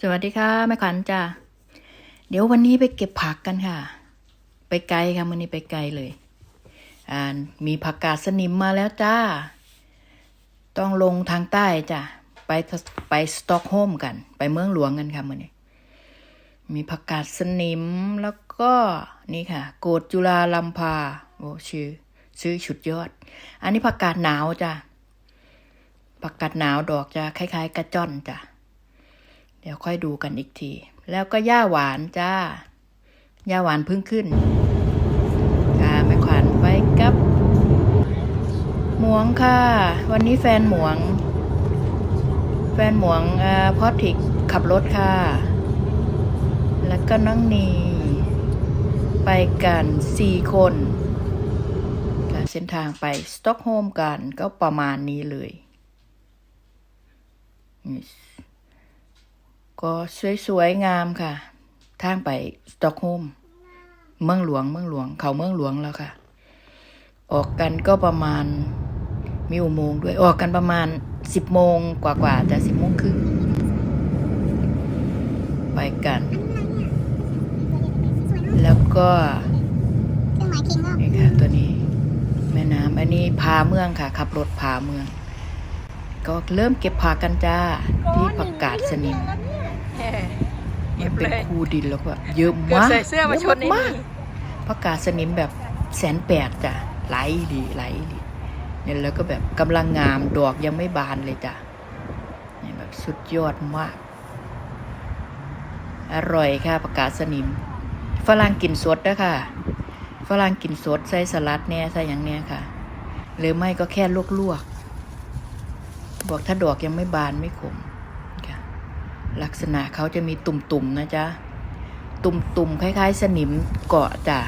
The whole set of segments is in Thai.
สวัสดีค่ะแม่ขวัญจ้าเดี๋ยววันนี้ไปเก็บผักกันค่ะ ไปไกลค่ะวันนี้ไปไกลเลย อ่ามีผักกาดสนิมมาแล้วจ้า ต้องลงทางใต้จ้ะไปไปสต็อกโฮมกัน ไปเมืองหลวงกันค่ะมื่อนี้มีผักกาดสนิมแล้วก็นี่ค่ะ โกดจุฬาลัมพาโอ้ชื่อซื้อชุดยอด อันนี้ผักกาดหนาวจ้ะผักกาดหนาวดอกจะคล้าย ๆ กระจ้อนจ้ะ ดี๋ยวค่อยดูกันอีกที แล้วก็ย่าหวานจ้าย่าหวานเพิ่งขึ้นค่ะแม่ขวัญไปกับ หมวงค่ะ วันนี้แฟนหมวง แฟนหมวงอพอทิกขับรถค่ะ แล้วก็น้องนีไปกันสี่คนเส้นทางไปสต็อกโฮมกันก็ประมาณนี้เลยนี่ ก็สวยๆงามค่ะ ทางไปสตอกโฮมเมืองหลวงเมืองหลวง เขาเมืองหลวงแล้วค่ะ ออกกันก็ประมาณมีอุโมงค์ด้วยออกกันประมาณสิบโมงกว่าๆจะสิบโมงครึ่งไปกัน แล้วก็องหมายคิงก็นี่ค่ะตัวนี้ แม่น้ำอันนี้พาเมืองค่ะ ขับรถพาเมือง ก็เริ่มเก็บผักกันจ้าที่ผักกาดสนิม มันเป็นคูดินแล้วก็เยอะเกือบมากใส่เสื้อมาชนในเยอะมากนี่ผักกาดสนิมแบบแสนแปดจ้ะไหลดีไหลดีเนี่ยแล้วก็แบบกำลังงามดอกยังไม่บานเลยจ้ะเนี่ยแบบสุดยอดมาก อร่อยค่ะผักกาดสนิม ฝรั่งกินสดนะค่ะ ฝรั่งกินสดใส่สลัดเนี่ยใส่อย่างเนี้ยค่ะ หรือไม่ก็แค่ลวกๆ บอกถ้าดอกยังไม่บานไม่ขมค่ะ ลักษณะเขาจะมีตุ่มๆนะจ๊ะ ตุ่มๆคล้าย ๆ สนิมเกาะจ้ะ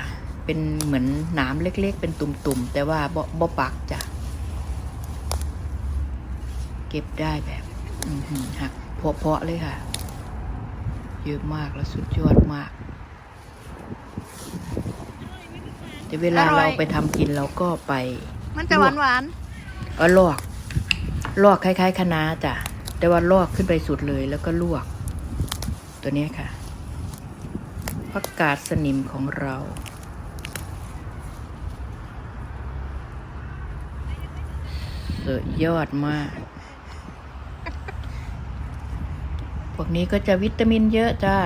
เป็นเหมือนหนามเล็ก ๆ เป็นตุ่มๆ แต่ว่าบ่บ่ปักจ้ะ เก็บได้แบบอือหือหักเพาะๆเลยค่ะ เยอะมากแล้วสุดยอดมากแต่เวลาอร่อยเราไปทำกินเราก็ไป มันจะหวานหวานเออลอกลอกคล้ายๆคะน้าจ้ะ แต่ว่าลอกขึ้นไปสุดเลยแล้วก็ลวก ตัวนี้ค่ะผักกาดสนิมของเราสุดยอดมาก พวกนี้ก็จะวิตามินเยอะจ้า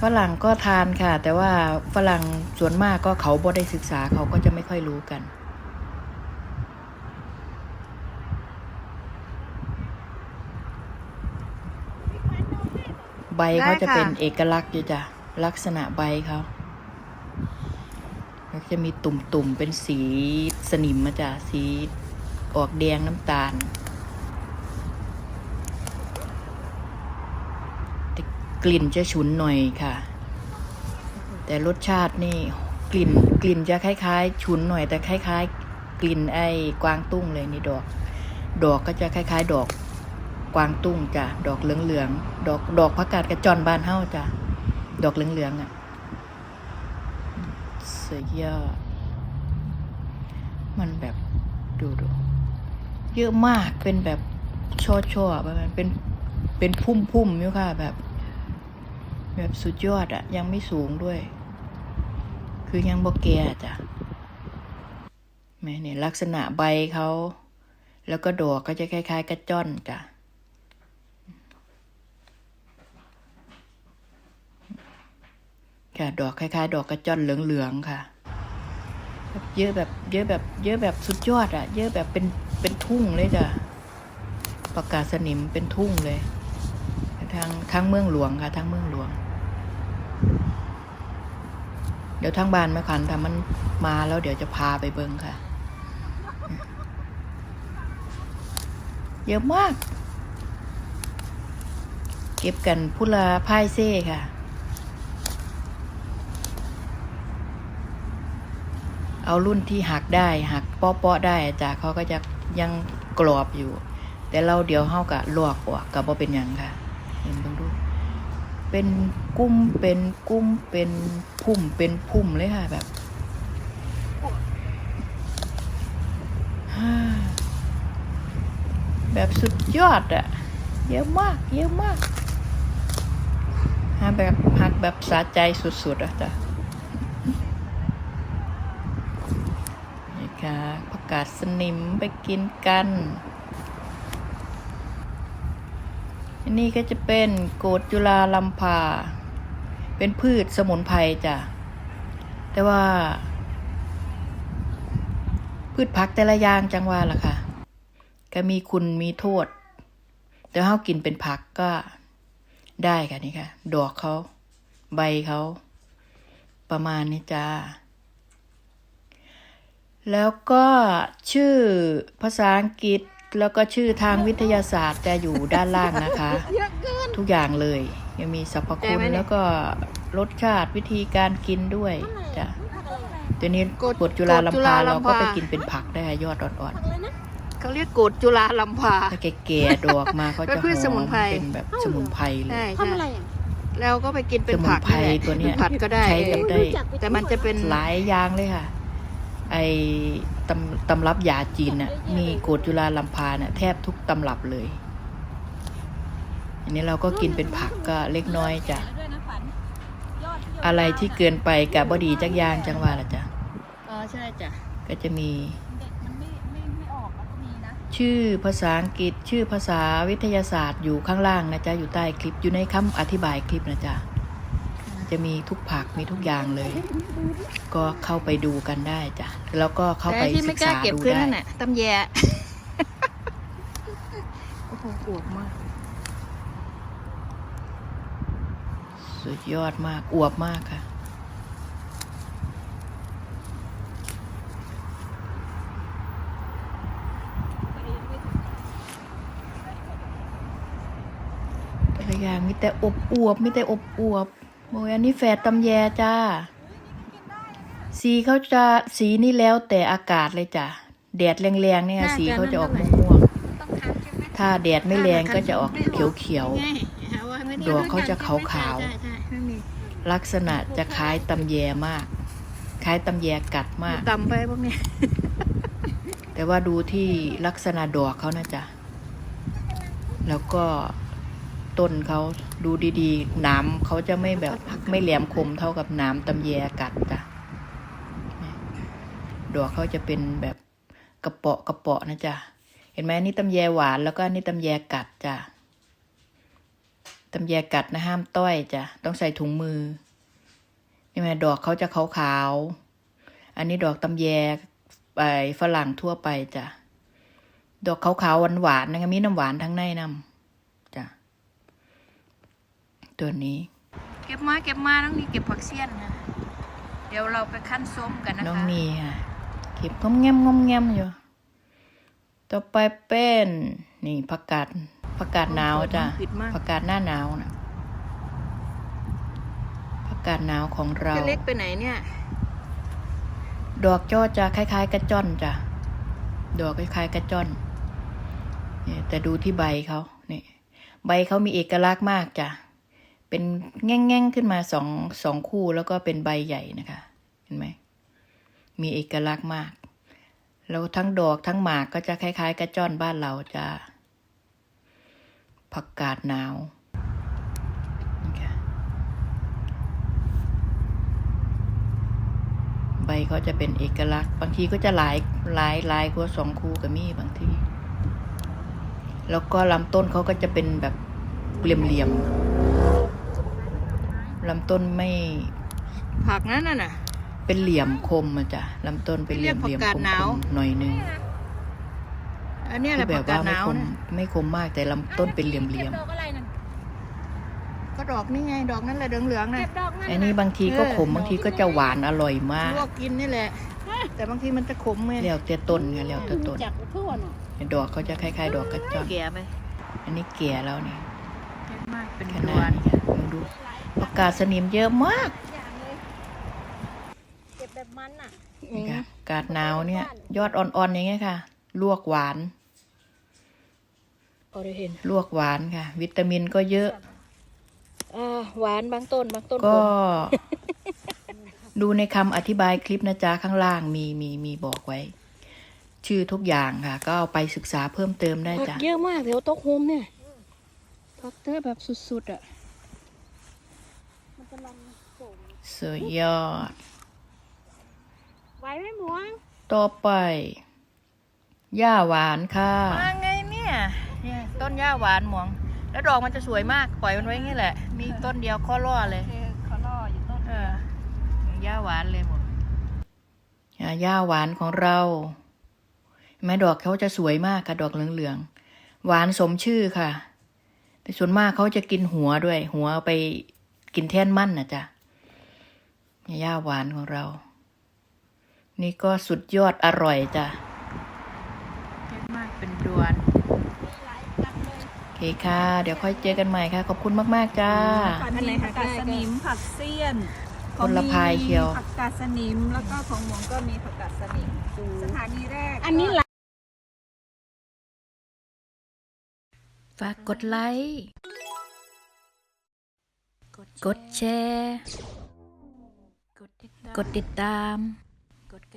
ฝรั่งก็ทานค่ะ แต่ว่าฝรั่งส่วนมากก็เขาบ่ได้ศึกษาเขาก็จะไม่ค่อยรู้กัน บเขาจะเป็นเอกลักษณ์อยู่จ้ะลักษณะใบเขาเขาจะมีตุ่มๆ เป็นสีสนิมมาจ้ะสีออกแดงน้ำตาลแต่กลิ่นจะฉุนหน่อยค่ะ แต่รสชาตินี่กลิ่นกลิ่นจะคล้ายๆ ฉุนหน่อยแต่คล้าย ๆ กลิ่นไอ้กวางตุ้งเลยนี่ดอก ดอกก็จะคล้าย ๆ ดอก กวางตุ้งจ้ะดอกเหลืองๆดอกดอกผักกาดกระจอนบานเฮ้าจ้ะดอกเหลืองๆอะเสียยอดมันแบบดูดูเยอะมากเป็นแบบช่อช่อประมาณเป็นเป็นพุ่มพุ่มๆอยู่ค่ะแบบ แบบสุดยอดอะยังไม่สูงด้วย คือยังบ่แกจ้ะแม่เนี่ยลักษณะใบเขา แล้วก็ดอกก็จะคล้าย ๆ กระจ้อนจ้ะ ค่ะ ดอกคล้ายๆ ดอกกระจ้อนเหลืองๆค่ะเยอะแบบเยอะแบบเยอะแบบสุดยอดอะเยอะแบบเป็นเป็นทุ่งเลยจ้ะปากกาศสนิมเป็นทุ่งเลยทางทางเมืองหลวงค่ะทางเมืองหลวง เดี๋ยวทางบ้านแม่ขันถ้ามันมาแล้วเดี๋ยวจะพาไปเบิงค่ะ เยอะมาก เก็บกันพุละพายเซ่ค่ะ เอารุ่นที่หักได้หักเปาะๆได้จ้ะเขาก็จะยังกรอบอยู่ แต่เราเดี๋ยวเฮากะลวกออกกับว่าเป็นยังค่ะเห็นบิ่งดูเป็นกุ้มเป็นกุ้มเป็นพุ่มเป็นพุ่มเลยค่ะแบบแบบสุดยอดอะเยอะมาก เยอะมากหาแบบหักแบบสะใจสุดๆอะจ้ะ คะประกาศสนิมไปกินกันอันนี้ก็จะเป็นโกดจุลาลัมพา เป็นพืชสมุนไพรจ้ะ แต่ว่า พืชผักแต่ละอย่างจังว่าล่ะค่ะ ก็มีคุณมีโทษ แต่เฮากินเป็นผักก็ได้ค่ะนี่ค่ะ ดอกเขา ใบเขา ประมาณนี้จ้า แล้วก็ชื่อภาษาอังกฤษแล้วก็ชื่อทางวิทยาศาสตร์จะอยู่ด้านล่างนะคะ ทุกอย่างเลย ยังมีสรรพคุณแล้วก็รสชาติวิธีการกินด้วยจ้ะตัวนี้กดกดจุฬากดลำจุพาฬาเราลำก็พาไปกินเป็นผักได้ค่ะยอดอ่อนเขาเรียกโกดจุฬาลำพาๆถ้าแก่ๆดอกมาเขาเป็นจะหพืชสมุอนมไพรเป็นแบบสมุนไพรเลยใช่ทำอะไรใช่อะแล้วก็ไปกินเป็นผักสมุนไพรแหละตัวเนี้ยผัดก็ได้ใช้กับได้แต่มันจะเป็นหลายอย่างเลยค่ะ ไอตำตำรับยาจีนน่ะมีโกดจุฬาลำพาน่ะแทบทุกตำรับเลย อันนี้เราก็กินเป็นผักก็เล็กน้อยจ้ะ อะไรที่เกินไปกับบดีจักอยางจังว่าละจ้ะอ๋อใช่จ้ะก็จะมีชื่อภาษาอังกฤษชื่อภาษาวิทยาศาสตร์อยู่ข้างล่างนะจ๊ะ อยู่ใต้คลิปอยู่ในคำอธิบายคลิปนะจ๊ะ จะมีทุกผักมีทุกอย่างเลย ก็เข้าไปดูกันได้จ้ะแล้วก็เข้าแต่ไปที่ศึไม่กกล้าษาเก็บดูขึ้นได้นั่นน่ะตำแยโอ้โหอวบมาก สุดยอดมากอวบมากค่ะแต่ละอย่างมีแต่อบอวบมีแต่อบอวบ โอ้ยอันนี้แฝดตำแยจ้า สีเขาจะสีนี่แล้วแต่อากาศเลยจ้ะ แดดแรงๆเนี่ยน่าจะสีเขาจะออกนั่ม่นแหละวงต้องทำใช่ไหมๆถ้าแดดไม่แรงก็จะออกเขียวไงหาว่าไม่ไดอกเขาจะขาวๆใช่ใช่ใช่ไม่มีๆลักษณะจะคล้ายตำแยมาก คล้ายตำแยกัดมากตำไปพวกเนี้ยแต่ว่าดูที่ลักษณะดอกเขานะจ๊ะ แล้วก็ ต้นเขาดูดีๆหนามเขาจะไม่แบบไม่แหลมคมเท่ากับหนามตำแยกัดจ้ะดอกเขาจะเป็นแบบกระเปาะกระเปาะนะจ๊ะเห็นไหมนี่ตำแยหวานแล้วก็นี่ตำแยกัดจ้ะตำแยกัดนะห้ามต้อยจ้ะต้องใส่ถุงมือนี่ไหมดอกเขาจะขาวๆอันนี้ดอกตำแยไปฝรั่งทั่วไปจ้ะดอกขาวๆหวานๆนะคะมีน้ำหวานทั้งในน้ำ ตัวนี้ เก็บมาเก็บมาน้องนี่เก็บผักเสี้ยนนะเดี๋ยวเราไปขั้นส้มกันนะคะน้องนีค่ะเก็บงอมแงมงอมแงมอยู่ ต่อไปเป็นนี่ผักกาดผักกาดหนาวจ้ะปิดมากผักกาดหน้าหนาวนะผักกาดหนาวของเราจะเล็กไปไหนเนี่ย ดอกจ้อจะคล้าย ๆ กระจ้อนจ้ะดอกคล้ายๆกระจ้อนเนี่ยแต่ดูที่ใบเขาเนี่ยใบเขามีเอกลักษณ์มากจ้ะ เป็นแง่งๆขึ้นมาสองสองคู่แล้วก็เป็นใบใหญ่นะคะ เห็นไหม มีเอกลักษณ์มาก แล้วทั้งดอกทั้งหมากก็จะคล้ายๆ กระจ้อนบ้านเราจะผักกาดหนาวใบเขาจะเป็นเอกลักษณ์ บางทีก็จะหลายหลายหลายกว่าสองคู่ก็มีบางที แล้วก็ลำต้นเขาก็จะเป็นแบบเหลี่ยมๆ ลำต้นไม่ ผักนั่นน่ะ เป็นเหลี่ยมคมอะจ้ะลำต้นเป็นเหลี่ยมเรีเหลี่ยยกมผักคกาดหนาวมๆหน่อยนึงอันเนี้ยแหคืละอแบผับกกาว่าดหไม่นาวคมนะไม่คมมากแต่ลำต้นเป็นเหลี่ยมเก็บดอกอะไรนั่นก็ดอกนี่ไงดอกนั่นแหละเหลืองๆนะเก็บดอกนั่นๆอันนี้บางทีก็ขมเออบางทีก็จะหวานอร่อยมากลวกกินนี่แหละ แต่บางทีมันจะขมไงเลี้ยวเตี้ยต้นไงเลี้ยวเตี้ยต้นจับทั่วเนาะดอกเขาจะคล้ายๆ ดอกกระจอนแก่ไปอันนี้แก่แล้วนี่เยอะมากเป็นขดนาวดนนี้ค่ะมึงดู ประกาศสนิมเยอะมากอย่างเลยเก็บแบบมันอะนี่ค่ะอากาศหนาวเนี่ย ยอดอ่อนๆอย่างเงี้ยค่ะ ลวกหวาน พอได้เห็นลวกหวานค่ะ วิตามินก็เยอะ อ่าหวานบางต้นบางต้นก็ขมดูในคำอธิบายคลิปนะจ๊ะข้างล่างมีมีมีบอกไว้ ชื่อทุกอย่างค่ะ ก็เอาไปศึกษาเพิ่มเติมได้ผักจ้ะ เยอะมากแถวโต๊ะโฮมเนี่ยด็อกเตอร์แบบสุดๆอะ มันจะลันโป่งสุดยอด ไหวไหมหมวงต่อไปหญ้าหวานค่ะ มาไงเนี่ยเนี่ยต้นหญ้าหวานหมวง แล้วดอกมันจะสวยมากปล่อยมันไว้อย่างนี้แหละ มีต้นเดียวข้อล่อเลยเขาล่ออยู่ต้นเออหญ้าหวานเลยหมวงอ่าหญ้าหวานของเราเห็นไหมดอกเขาจะสวยมากค่ะดอกเหลืองๆหวานสมชื่อค่ะ แต่ส่วนมากเขาจะกินหัวด้วย หัวเอาไป กินแท่นมั่นนะจ๊ะหญ้าหวานของเรา นี่ก็สุดยอดอร่อยจ้ะเยอะมากเป็นดวนโอเคค่ะ เดี๋ยวค่อยเจอกันใหม่ค่ะ ขอบคุณมาก ๆ จ้าอันไหนผักกาดสนิมผักเสี้ยนคนละพายเชียวผักกาดสนิมแล้วก็ของหมวงก็มีผักกาดสนิมสถานีแรก อันนี้หลายฝากกดไลค์ กดแชร์ กดติดตาม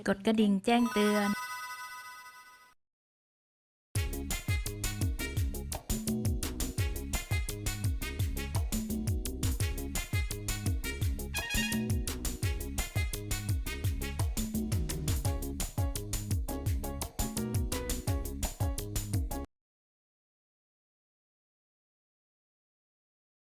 กดกระดิ่งแจ้งเตือน